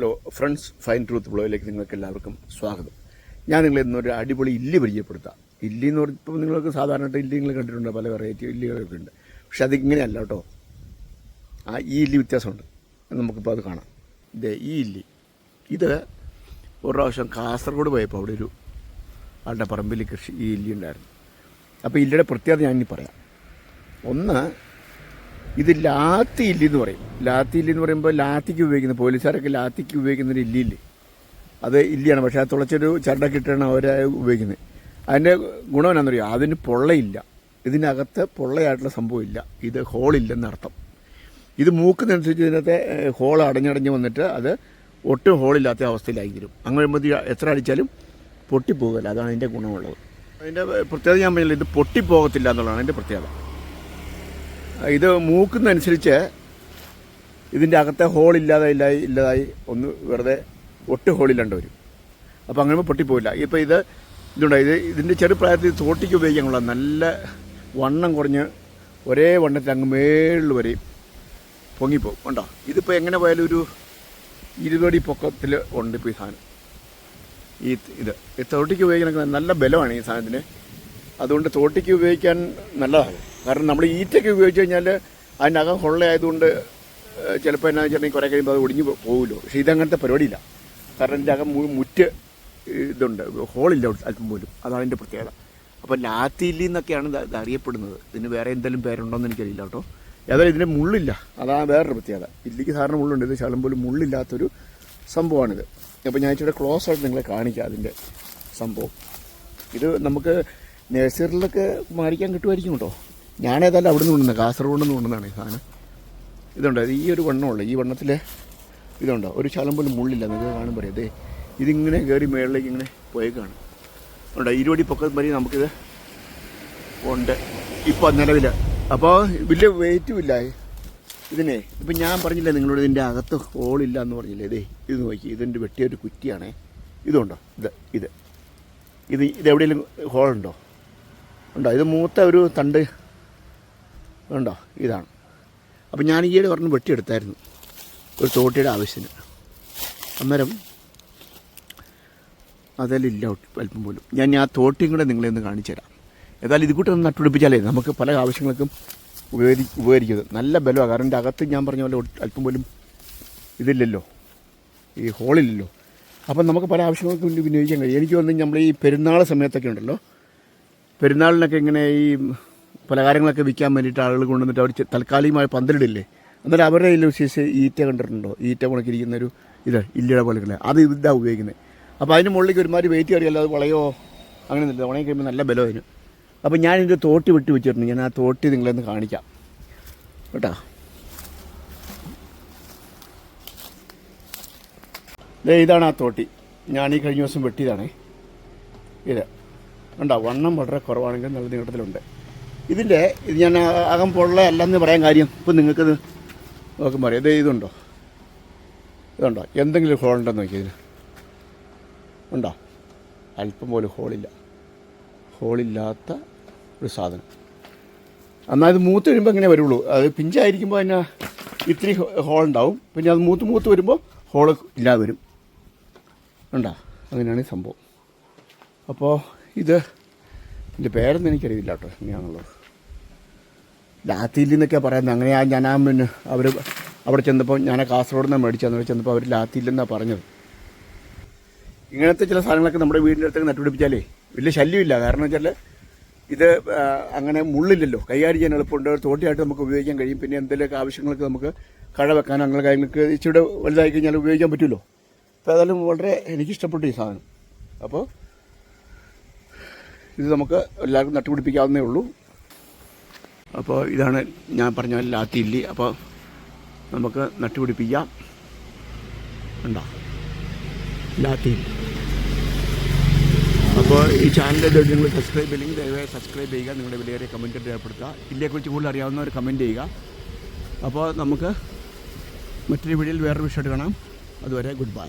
Hello friends fine truth ബ്ലോയിലേക്ക് നിങ്ങൾക്ക് എല്ലാവർക്കും സ്വാഗതം. ഞാൻ നിങ്ങളെ ഇന്നൊരു അടിപൊളി ഇല്ലി പരിചയപ്പെടുത്താം. ഇല്ലി എന്ന് പറഞ്ഞപ്പോൾ നിങ്ങൾക്ക് സാധാരണ ഇല്ലി നിങ്ങൾ കണ്ടിട്ടുണ്ട് പല വെറൈറ്റി ഇല്ലികളൊക്കെ ഉണ്ട്. പക്ഷെ അതിങ്ങനെയല്ല കേട്ടോ. ആ ഈ ഇല്ലി വ്യത്യാസമുണ്ട്. നമുക്കിപ്പോൾ അത് കാണാം. ഇതേ ഈ ഇല്ലി. ഇത് ഒരു പ്രാവശ്യം കാസർഗോഡ് പോയപ്പോൾ അവിടെ ഒരു ആളുടെ പറമ്പിൽ കൃഷി ഈ ഇല്ലി ഉണ്ടായിരുന്നു. അപ്പോൾ ഇല്ലിയുടെ പ്രത്യേകത ഞാൻ ഇനി പറയാം. ഒന്ന് ഇത് ലാത്തി ഇല്ലി എന്ന് പറയും. ലാത്തി ഇല്ലി എന്ന് പറയുമ്പോൾ ലാത്തിക്ക് ഉപയോഗിക്കുന്ന പോലീസുകാരൊക്കെ ലാത്തിക്ക് ഉപയോഗിക്കുന്ന ഒരു ഇല്ലിയില്ലേ അത് ഇല്ലിയാണ് പക്ഷേ അത് തുളച്ചൊരു ചരടൊക്കെ ഇട്ടാണ് അവരെ ഉപയോഗിക്കുന്നത്. അതിന്റെ ഗുണം എന്നാണെന്നറിയോ അതിന് പൊള്ളയില്ല. ഇതിനകത്ത് പൊള്ളയായിട്ടുള്ള സംഭവമില്ല ഇത് ഹോളില്ലെന്നർത്ഥം ഇത് മൂക്കുന്നതനുസരിച്ച് ഇതിനകത്തെ ഹോൾ അടഞ്ഞടഞ്ഞ് വന്നിട്ട് അത് ഒട്ടും ഹോളില്ലാത്ത അവസ്ഥയിലായി തരും അങ്ങനെ വരുമ്പോൾ എത്ര അടിച്ചാലും പൊട്ടിപ്പോകില്ല. അതാണ് അതിന്റെ ഗുണമുള്ളത്. അതിന്റെ പ്രത്യേകത ഞാൻ പറഞ്ഞില്ല? ഇത് പൊട്ടിപ്പോകത്തില്ല എന്നുള്ളതാണ് അതിന്റെ പ്രത്യേകത. ഇത് മൂക്കുന്നതനുസരിച്ച് ഇതിന്റെ അകത്തെ ഹോൾ ഇല്ലാതെ ഇല്ലായി ഇല്ലാതായി ഒന്ന് വെറുതെ ഒട്ട് ഹോളില്ലാണ്ട് വരും. അപ്പോൾ അങ്ങനെ പൊട്ടിപ്പോയില്ല ഇപ്പോൾ ഇത് ഇതുണ്ട്? ഇത് ഇതിന്റെ ചെറുപ്രായത്തിൽ തോട്ടിക്ക് ഉപയോഗിക്കാനുള്ള നല്ല വണ്ണം കുറഞ്ഞ് ഒരേ വണ്ണത്തിൽ അങ്ങ് മേളിൽ വരെയും പൊങ്ങിപ്പോകും ഉണ്ടോ ഇതിപ്പോൾ എങ്ങനെ പോയാലും ഒരു ഇരുപടി പൊക്കത്തിൽ ഉണ്ട് ഇപ്പോൾ ഈ സാധനം. ഈ ഇത്. തോട്ടിക്ക് ഉപയോഗിക്കണ നല്ല ബലമാണ് ഈ സാധനത്തിന്. അതുകൊണ്ട് തോട്ടിക്ക് ഉപയോഗിക്കാൻ നല്ലതാണ്. കാരണം നമ്മൾ ഈറ്റയ്ക്ക് ഉപയോഗിച്ച് കഴിഞ്ഞാൽ അതിനകം കൊള്ളയായതുകൊണ്ട് ചിലപ്പോൾ എന്നാ വെച്ചിട്ടുണ്ടെങ്കിൽ കുറേ കഴിയുമ്പോൾ അത് ഒടിഞ്ഞു പോകുമല്ലോ പക്ഷേ ഇതങ്ങനത്തെ പരിപാടിയില്ല. കാരണം ഇതിന്റെ അകം മുറ്റ് ഇതുണ്ട്. ഹോളില്ല അല്പം പോലും. അതാണ് ഇതിന്റെ പ്രത്യേകത. അപ്പോൾ ലാത്തില്ലി എന്നൊക്കെയാണ് ഇത് അറിയപ്പെടുന്നത്. ഇതിന് വേറെ എന്തെങ്കിലും പേരുണ്ടോയെന്ന് എനിക്കറിയില്ല കേട്ടോ. ഏതായാലും ഇതിന് മുള്ളില്ല. അതാണ് വേറൊരു പ്രത്യേകത. ഇല്ലിക്ക് സാധാരണ മുള്ളുണ്ട്. ഇത് ശകലം പോലും മുള്ളില്ലാത്തൊരു സംഭവമാണിത്. അപ്പോൾ ഞാൻ ഇച്ചിരി ക്ലോസ് ആയിട്ട് നിങ്ങളെ കാണിക്കാം അതിന്റെ സംഭവം. ഇത് നമുക്ക് നഴ്സറിയിലൊക്കെ മാറിക്കാൻ കിട്ടുമായിരിക്കും കേട്ടോ. ഞാനേതായാലും അവിടെ നിന്ന് കൊണ്ടുവന്നത് കാസർഗോഡ് നിന്ന് കൊണ്ടുവന്നതാണ് ഈ സാധനം. ഇതുണ്ട്? ഈ ഒരു വണ്ണമുള്ള ഈ വണ്ണത്തിൽ ഇതുണ്ടോ? ഒരു ശലം പോലും മുള്ളില്ല. നിങ്ങൾക്ക് കാണുമ്പോൾ അറിയാം. അതെ ഇതിങ്ങനെ കയറി മേളിലേക്ക് ഇങ്ങനെ പോയേക്കാണ്. ഉണ്ട്? ഇരുപടി പൊക്കം വരെ നമുക്കിത്. ഉണ്ട്. ഇപ്പോൾ നിലവിൽ അപ്പോൾ വലിയ വെയിറ്റും ഇല്ല. ഇതിനെ ഇപ്പം ഞാൻ പറഞ്ഞില്ലേ നിങ്ങളോട് ഇതിന്റെ അകത്ത് ഹോളില്ല എന്ന് പറഞ്ഞില്ലേ? ഇതേ ഇത് നോക്കി. ഇതിന്റെ വെട്ടിയൊരു കുറ്റിയാണേ. ഇതുണ്ടോ? ഇത് ഇത്. ഇത് ഇതെവിടെയെങ്കിലും ഹോളുണ്ടോ ഉണ്ടോ? ഇത് മൂത്ത ഒരു തണ്ട് ഉണ്ടോ? ഇതാണ്. അപ്പം ഞാൻ ഈയിടെ പറഞ്ഞ് വെട്ടിയെടുത്തായിരുന്നു. ഒരു തോട്ടിയുടെ ആവശ്യത്തിന്. അന്നേരം ഇല്ല അല്പം പോലും. ഞാൻ ആ തോട്ടിയും കൂടെ നിങ്ങളെ ഒന്ന് കാണിച്ചു തരാം. ഏതായാലും ഇത് കൂട്ടൊന്ന് നട്ടുപിടിപ്പിച്ചാലേ നമുക്ക് പല ആവശ്യങ്ങൾക്കും ഉപയോഗി ഉപകരിക്കുന്നത് നല്ല ബലമാണ്. കാരണം എന്റെ അകത്ത് ഞാൻ പറഞ്ഞ പോലെ അല്പം പോലും ഇതില്ലല്ലോ. ഈ ഹോളില്ലല്ലോ. അപ്പം നമുക്ക് പല ആവശ്യങ്ങൾക്കും വിനിയോഗിക്കാൻ കഴിയും. എനിക്ക് തോന്നുന്നു നമ്മൾ ഈ പെരുന്നാൾ സമയത്തൊക്കെ ഉണ്ടല്ലോ പെരുന്നാളിനൊക്കെ ഇങ്ങനെ ഈ പലഹാരങ്ങളൊക്കെ വിൽക്കാൻ വേണ്ടിയിട്ട് ആളുകൾ കൊണ്ടുവന്നിട്ട് അവർ താൽക്കാലികമായി പന്തലിടില്ലേ? എന്നാലും അവരുടെ കയ്യിൽ വിശേഷിച്ച് ഈറ്റ കണ്ടിട്ടുണ്ടോ? ഈറ്റ ഉണക്കിയിരിക്കുന്ന ഒരു ഇത് ഇല്ലയുടെ പോലെ അത് ഇതാ ഉപയോഗിക്കുന്നത്. അപ്പോൾ അതിന് മുകളിലേക്ക് ഒരുമാതിരി വെയിറ്റ് കയറിയല്ല അത് വളയോ? അങ്ങനെ ഒന്നുമില്ല. ഉണങ്ങി കഴിയുമ്പോൾ നല്ല ബലം അതിന്. അപ്പോൾ ഞാൻ ഇതിന്റെ തോട്ടി വിട്ട് വെച്ചിട്ടുണ്ട്. ഞാൻ ആ തോട്ടി നിങ്ങളെന്ന് കാണിക്കാം. കേട്ടോ? ഇതാണ് ആ തോട്ടി. ഞാൻ ഈ കഴിഞ്ഞ ദിവസം വെട്ടിയതാണേ. ഇത്. ഉണ്ടോ വണ്ണം വളരെ കുറവാണെങ്കിൽ നല്ല നീളത്തിലുണ്ട്. ഇതിന്റെ ഇത് ഞാൻ അകം പൊള്ള അല്ലെന്ന് പറയാൻ കാര്യം ഇപ്പം നിങ്ങൾക്കത് നോക്കുമ്പോൾ അറിയാം ഇത് ഇതുണ്ടോ? ഇതുണ്ടോ? എന്തെങ്കിലും ഹോൾ ഉണ്ടോ നോക്കി ഇതിന്. ഉണ്ടോ? അല്പം പോലും ഹോളില്ല ഹോളില്ലാത്ത ഒരു സാധനം. എന്നാൽ ഇത് മൂത്ത് വരുമ്പോൾ എങ്ങനെ വരുള്ളൂ. അത് പിഞ്ചായിരിക്കുമ്പോൾ അതിന് ഇത്തിരി ഹോൾ ഉണ്ടാവും. പിന്നെ അത് മൂത്ത് മൂത്ത് വരുമ്പോൾ ഹോൾ ഇല്ലാതെ വരും. ഉണ്ടോ അങ്ങനെയാണ് ഈ സംഭവം. അപ്പോൾ ഇത് എന്റെ പേരൊന്നും എനിക്കറിയില്ല കേട്ടോ എങ്ങനെയാണുള്ളത് ലാത്തിയിൽ നിന്നൊക്കെ പറയുന്നത്. അങ്ങനെയാ ഞാൻ പിന്നെ അവർ അവിടെ ചെന്നപ്പോൾ ഞാൻ കാസർഗോഡ് നിന്ന് മേടിച്ചു അന്നേരം ചെന്നപ്പോൾ അവർ ലാത്തിയില്ലെന്നാണ് പറഞ്ഞത്. ഇങ്ങനത്തെ ചില സാധനങ്ങളൊക്കെ നമ്മുടെ വീടിന്റെ അടുത്തൊക്കെ നട്ടുപിടിപ്പിച്ചാലേ വലിയ ശല്യമില്ല. കാരണം വെച്ചാൽ ഇത് അങ്ങനെ മുള്ളില്ലല്ലോ. കൈകാര്യം ചെയ്യാൻ എളുപ്പമുണ്ട്. തോട്ടിയായിട്ട് നമുക്ക് ഉപയോഗിക്കാൻ കഴിയും. പിന്നെ എന്തെങ്കിലുമൊക്കെ ആവശ്യങ്ങൾക്ക് നമുക്ക് കഴ വെക്കാനോ അങ്ങനെ കാര്യങ്ങൾക്ക് ഇച്ചിരി വലുതായി കഴിഞ്ഞാൽ ഉപയോഗിക്കാൻ പറ്റുമല്ലോ. അപ്പോൾ ഏതായാലും വളരെ എനിക്കിഷ്ടപ്പെട്ടു ഈ സാധനം. അപ്പോൾ ഇത് നമുക്ക് എല്ലാവർക്കും നട്ടുപിടിപ്പിക്കാവുന്നേ ഉള്ളൂ. അപ്പോൾ ഇതാണ് ഞാൻ പറഞ്ഞ ലാത്തില്ലി അപ്പോൾ നമുക്ക് നട്ടുപിടിപ്പിക്കാം. ഉണ്ടോ ലാത്തില്ലി അപ്പോൾ ഈ ചാനലിന്റെ നിങ്ങൾ സബ്സ്ക്രൈബ് ചെയ്യില്ലെങ്കിൽ ദയവായി സബ്സ്ക്രൈബ് ചെയ്യുക. നിങ്ങളുടെ വിലയേറിയ കമന്റ് രേഖപ്പെടുത്തുക ഇതിനെക്കുറിച്ച് കൂടുതൽ അറിയാവുന്നവർ കമന്റ് ചെയ്യുക. അപ്പോൾ നമുക്ക് മറ്റൊരു വീഡിയോയിൽ വേറൊരു വിഷയമായിട്ട് കാണാം. അതുവരെ ഗുഡ് ബൈ